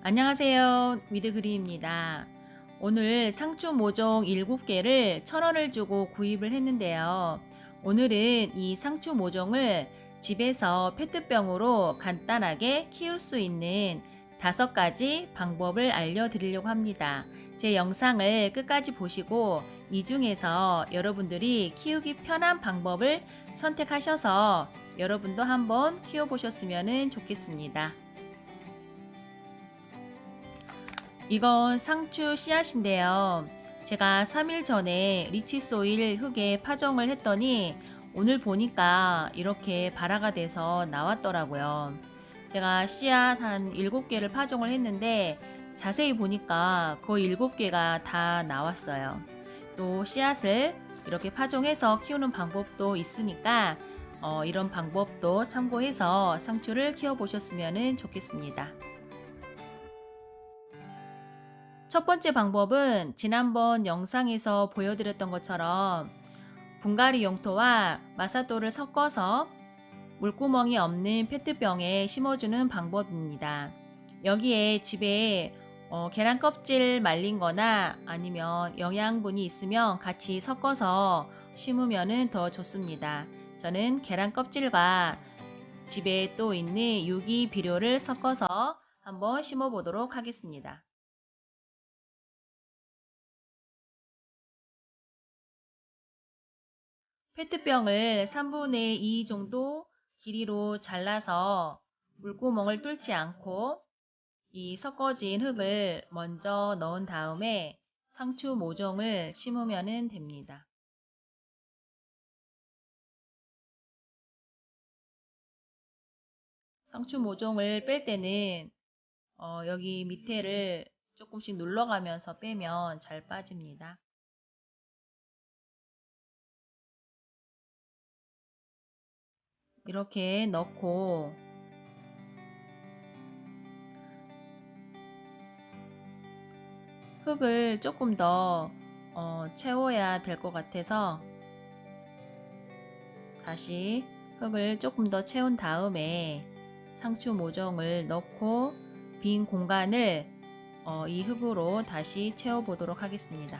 안녕하세요. 위드그리입니다. 오늘 상추 모종 7개를 1000원을 주고 구입을 했는데요. 오늘은 이 상추 모종을 집에서 페트병으로 간단하게 키울 수 있는 다섯 가지 방법을 알려드리려고 합니다. 제 영상을 끝까지 보시고 이 중에서 여러분들이 키우기 편한 방법을 선택하셔서 여러분도 한번 키워보셨으면 좋겠습니다. 이건 상추 씨앗인데요. 제가 3일 전에 리치소일 흙에 파종을 했더니 오늘 보니까 이렇게 발화가 돼서 나왔더라고요. 제가 씨앗 한 7개를 파종을 했는데 자세히 보니까 거의 7개가 다 나왔어요. 또 씨앗을 이렇게 파종해서 키우는 방법도 있으니까 어, 이런 방법도 참고해서 상추를 키워보셨으면 좋겠습니다. 첫 번째 방법은 지난번 영상에서 보여드렸던 것처럼 분갈이 용토와 마사토를 섞어서 물구멍이 없는 페트병에 심어주는 방법입니다. 여기에 집에 어, 계란 껍질 말린 거나 아니면 영양분이 있으면 같이 섞어서 심으면 더 좋습니다. 저는 계란 껍질과 집에 또 있는 유기 비료를 섞어서 한번 심어 보도록 하겠습니다. 페트병을 3분의 2 정도 길이로 잘라서 물구멍을 뚫지 않고 이 섞어진 흙을 먼저 넣은 다음에 상추 모종을 심으면 됩니다. 상추 모종을 뺄 때는 어, 여기 밑에를 조금씩 눌러가면서 빼면 잘 빠집니다. 이렇게 넣고 흙을 조금 더 어, 채워야 될 것 같아서 다시 흙을 조금 더 채운 다음에 상추 모종을 넣고 빈 공간을 어, 이 흙으로 다시 채워 보도록 하겠습니다.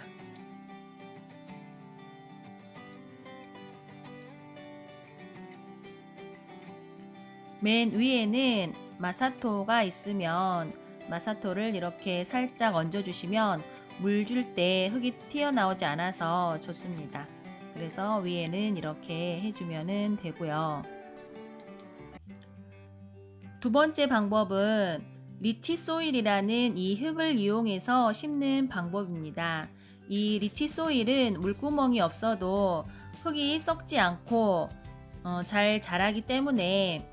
맨 위에는 마사토가 있으면 마사토를 이렇게 살짝 얹어주시면 물 줄 때 흙이 튀어나오지 않아서 좋습니다. 그래서 위에는 이렇게 해주면 되고요. 두 번째 방법은 리치 소일이라는 이 흙을 이용해서 심는 방법입니다. 이 리치 소일은 물구멍이 없어도 흙이 썩지 않고 어, 잘 자라기 때문에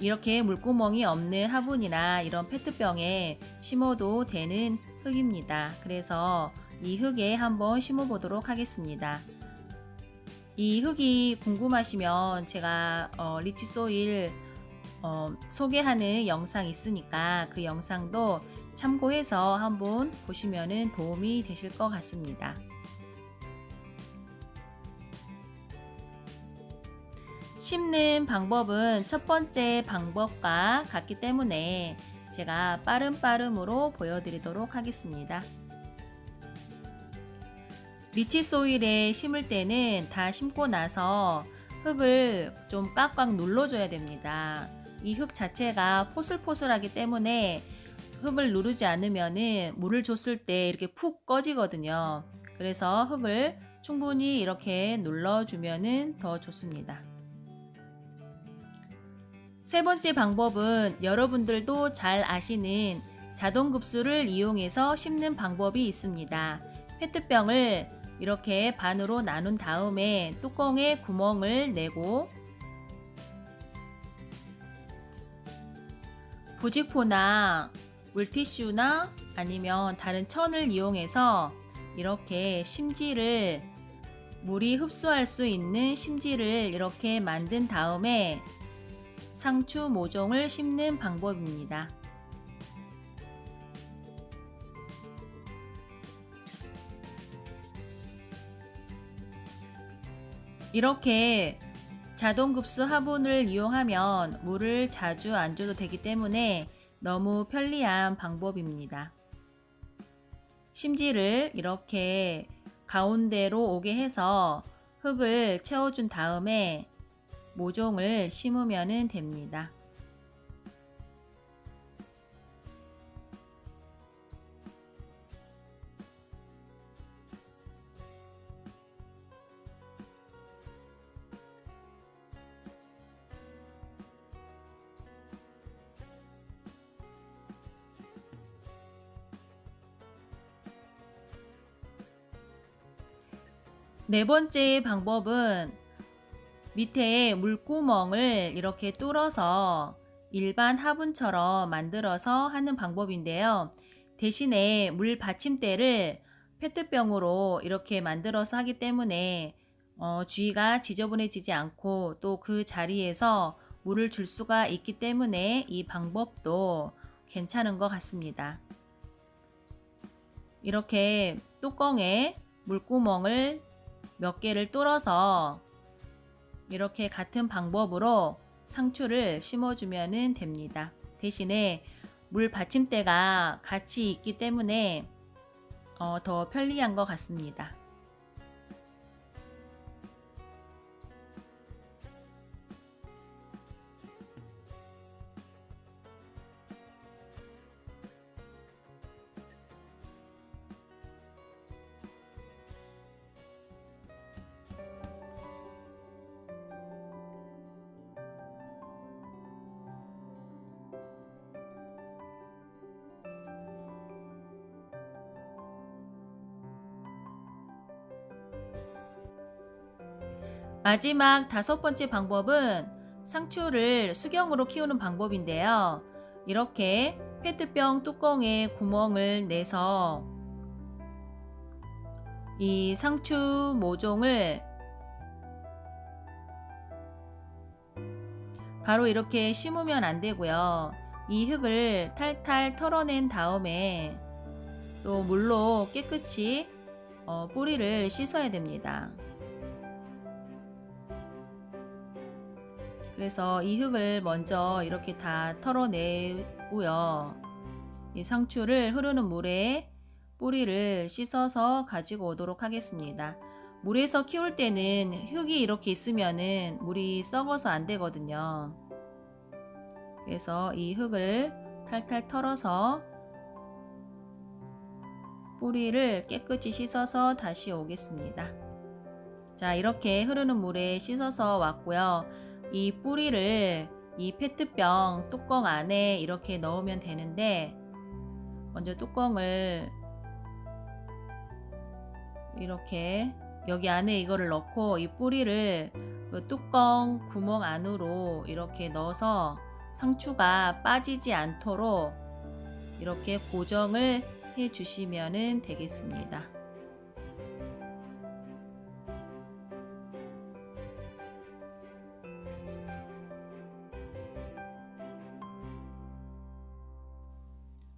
이렇게 물구멍이 없는 화분이나 이런 페트병에 심어도 되는 흙입니다. 그래서 이 흙에 한번 심어 보도록 하겠습니다. 이 흙이 궁금하시면 제가 어, 리치 소일 어, 소개하는 영상 있으니까 그 영상도 참고해서 한번 보시면 도움이 되실 것 같습니다. 심는 방법은 첫 번째 방법과 같기 때문에 제가 빠름 빠름으로 보여드리도록 하겠습니다. 리치 소일에 심을 때는 다 심고 나서 흙을 좀 꽉꽉 눌러줘야 됩니다. 이 흙 자체가 포슬포슬하기 때문에 흙을 누르지 않으면 물을 줬을 때 이렇게 푹 꺼지거든요. 그래서 흙을 충분히 이렇게 눌러주면 더 좋습니다. 세 번째 방법은 여러분들도 잘 아시는 자동급수를 이용해서 심는 방법이 있습니다. 페트병을 이렇게 반으로 나눈 다음에 뚜껑에 구멍을 내고 부직포나 물티슈나 아니면 다른 천을 이용해서 이렇게 심지를 물이 흡수할 수 있는 심지를 이렇게 만든 다음에 상추 모종을 심는 방법입니다. 이렇게 자동급수 화분을 이용하면 물을 자주 안 줘도 되기 때문에 너무 편리한 방법입니다. 심지를 이렇게 가운데로 오게 해서 흙을 채워준 다음에 모종을 심으면 됩니다. 네 번째 방법은 밑에 물구멍을 이렇게 뚫어서 일반 화분처럼 만들어서 하는 방법인데요. 대신에 물 받침대를 페트병으로 이렇게 만들어서 하기 때문에 어, 주위가 지저분해지지 않고 또 그 자리에서 물을 줄 수가 있기 때문에 이 방법도 괜찮은 것 같습니다. 이렇게 뚜껑에 물구멍을 몇 개를 뚫어서 이렇게 같은 방법으로 상추를 심어주면 됩니다. 대신에 물 받침대가 같이 있기 때문에 어, 더 편리한 것 같습니다. 마지막 다섯 번째 방법은 상추를 수경으로 키우는 방법인데요. 이렇게 페트병 뚜껑에 구멍을 내서 이 상추 모종을 바로 이렇게 심으면 안 되고요. 이 흙을 탈탈 털어낸 다음에 또 물로 깨끗이 어, 뿌리를 씻어야 됩니다. 그래서 이 흙을 먼저 이렇게 다 털어내고요. 이 상추를 흐르는 물에 뿌리를 씻어서 가지고 오도록 하겠습니다. 물에서 키울 때는 흙이 이렇게 있으면은 물이 썩어서 안 되거든요. 그래서 이 흙을 탈탈 털어서 뿌리를 깨끗이 씻어서 다시 오겠습니다. 자, 이렇게 흐르는 물에 씻어서 왔고요. 이 뿌리를 이 페트병 뚜껑 안에 이렇게 넣으면 되는데 먼저 뚜껑을 이렇게 여기 안에 이거를 넣고 이 뿌리를 그 뚜껑 구멍 안으로 이렇게 넣어서 상추가 빠지지 않도록 이렇게 고정을 해 주시면 되겠습니다.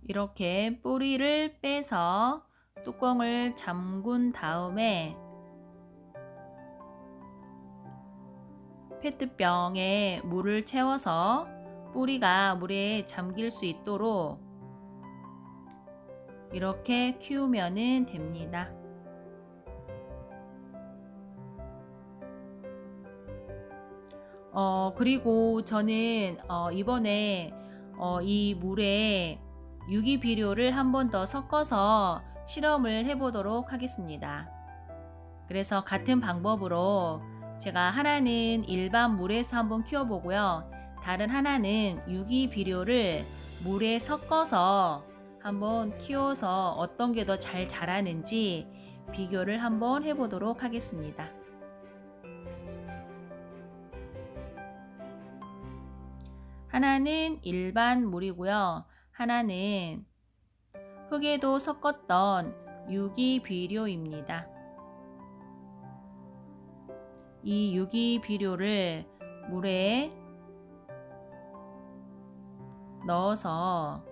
이렇게 뿌리를 빼서 뚜껑을 잠근 다음에 페트병에 물을 채워서 뿌리가 물에 잠길 수 있도록 이렇게 키우면 됩니다. 어, 그리고 저는 어, 이번에 어, 이 물에 유기비료를 한 번 더 섞어서 실험을 해보도록 하겠습니다. 그래서 같은 방법으로 제가 하나는 일반 물에서 한번 키워보고요. 다른 하나는 유기비료를 물에 섞어서 한번 키워서 어떤 게 더 잘 자라는지 비교를 한번 해보도록 하겠습니다. 하나는 일반 물이고요. 하나는 흙에도 섞었던 유기비료입니다. 이 유기비료를 물에 넣어서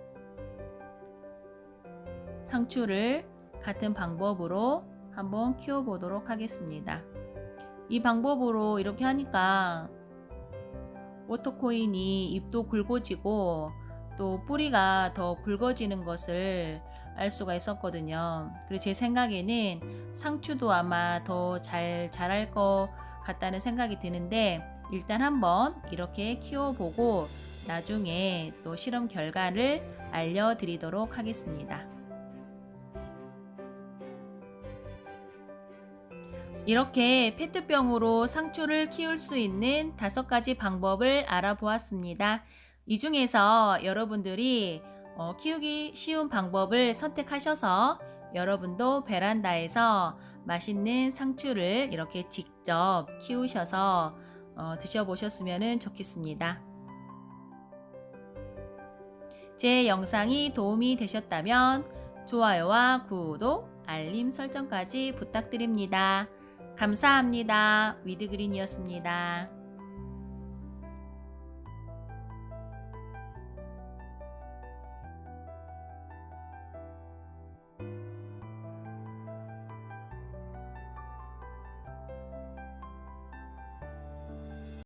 상추를 같은 방법으로 한번 키워보도록 하겠습니다. 이 방법으로 이렇게 하니까 워터코인이 잎도 굵어지고 또 뿌리가 더 굵어지는 것을 알 수가 있었거든요. 그리고 제 생각에는 상추도 아마 더 잘 자랄 것 같다는 생각이 드는데 일단 한번 이렇게 키워보고 나중에 또 실험 결과를 알려드리도록 하겠습니다. 이렇게 페트병으로 상추를 키울 수 있는 다섯 가지 방법을 알아보았습니다. 이 중에서 여러분들이 어, 키우기 쉬운 방법을 선택하셔서 여러분도 베란다에서 맛있는 상추를 이렇게 직접 키우셔서 어, 드셔보셨으면 좋겠습니다. 제 영상이 도움이 되셨다면 좋아요와 구독, 알림 설정까지 부탁드립니다. 감사합니다. 위드그린이었습니다.